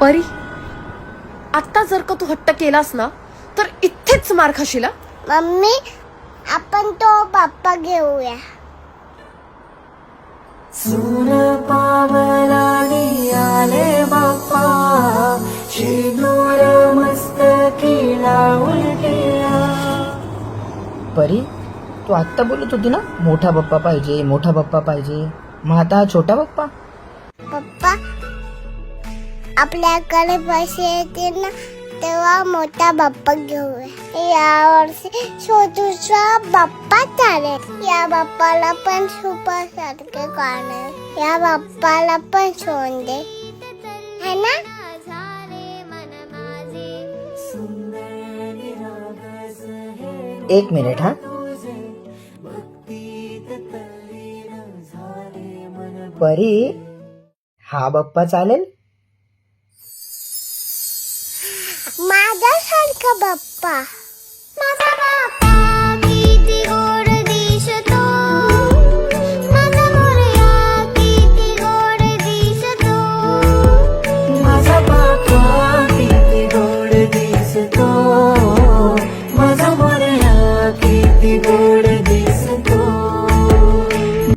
परी आत्ता जर का तू हट्ट केलास ना तर इथेच मार खाशील हा. मम्मी आपण तो बाप्पा घेऊया. सुन पावलानी आले बाप्पा शेंदूर मस्तकी लावून ठेवा परी तू आत्ता बोलत होती ना मोठा बाप्पा पाहिजे मोठा बाप्पा पाहिजे मग आता हा छोटा बाप्पा. पप्पा आपल्याकडे पैसे येतील ना तेव्हा मोठा बाप्पा घेऊया या. वर्षी छोटूचा बाप्पा चालेल. या बाप्पाला पण सुपर सारखे काढणार या बाप्पाला पण सोन दे. है ना? एक मिनिट हा. परी हा बाप्पा चालेल? माझ्यासारखा बाप्पा.